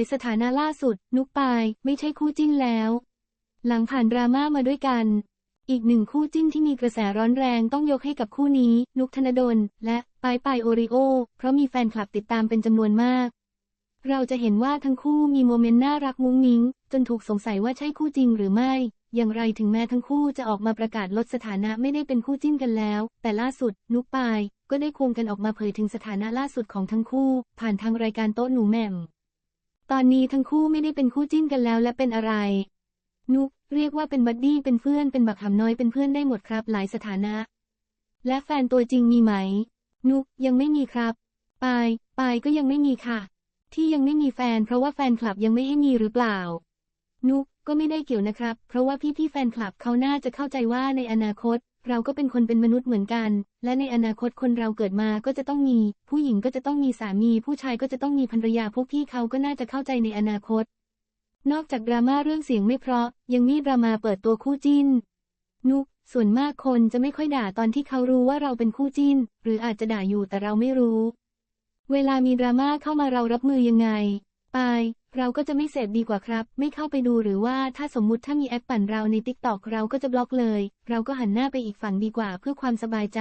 ยสถานะล่าสุด นุกปาย ไม่ใช่คู่จิ้นแล้ว หลังผ่านดราม่ามาด้วยกัน อีกหนึ่งคู่จิ้นที่มีกระแสร้อนแรงต้องยกให้กับคู่นี้ นุกธนดล และปายปายโอริโอ เพราะมีแฟนคลับติดตามเป็นจำนวนมาก เราจะเห็นว่าทั้งคู่มีโมเมนต์น่ารักมุ้งมิ้ง จนถูกสงสัยว่าใช่คู่จริงหรือไม่ อย่างไรถึงแม้ทั้งคู่จะออกมาประกาศลดสถานะไม่ได้เป็นคู่จิ้นกันแล้ว แต่ล่าสุด นุกปาย ก็ได้ควงกันออกมาเผยถึงสถานะล่าสุดของทั้งคู่ ผ่านทางรายการโต๊ะหนูแหม่ม ตอนนี้ทั้งคู่ไม่ได้เป็นคู่จิ้นกันแล้วและเป็นอะไร นุกเรียกว่าเป็นบัดดี้เป็นเพื่อนเป็นบักหำน้อยเป็นเพื่อนได้หมดครับหลายสถานะ และแฟนตัวจริงมีไหม นุกยังไม่มีครับ ปาย ปายก็ยังไม่มีค่ะ ที่ยังไม่มีแฟนเพราะว่าแฟนคลับยังไม่ให้มีหรือเปล่า นุกก็ไม่ได้เกี่ยวนะครับ เพราะว่าพี่ๆแฟนคลับเขาน่าจะเข้าใจว่าในอนาคต เราก็เป็นคนเป็นมนุษย์เหมือนกัน และในอนาคตคนเราเกิดมาก็จะต้องมี ผู้หญิงก็จะต้องมีสามี ผู้ชายก็จะต้องมีภรรยาพวกพี่เขาก็น่าจะเข้าใจในอนาคต นอกจากดราม่าเรื่องเสียงไม่เพราะ ยังมีดราม่าเปิดตัวคู่จิ้น นุกส่วนมากคนจะไม่ค่อยด่าตอนที่เขารู้ว่าเราเป็นคู่จิ้น หรืออาจจะด่าอยู่แต่เราไม่รู้ เวลามีดราม่าเข้ามาเรารับมือยังไง ป เราก็จะไม่เสพดีกว่าครับ ไม่เข้าไปดูหรือว่าถ้าสมมุติถ้ามีแอปปั่นเราในติ๊กตอกเราก็จะบล็อกเลย เราก็หันหน้าไปอีกฝั่งดีกว่าเพื่อความสบายใจ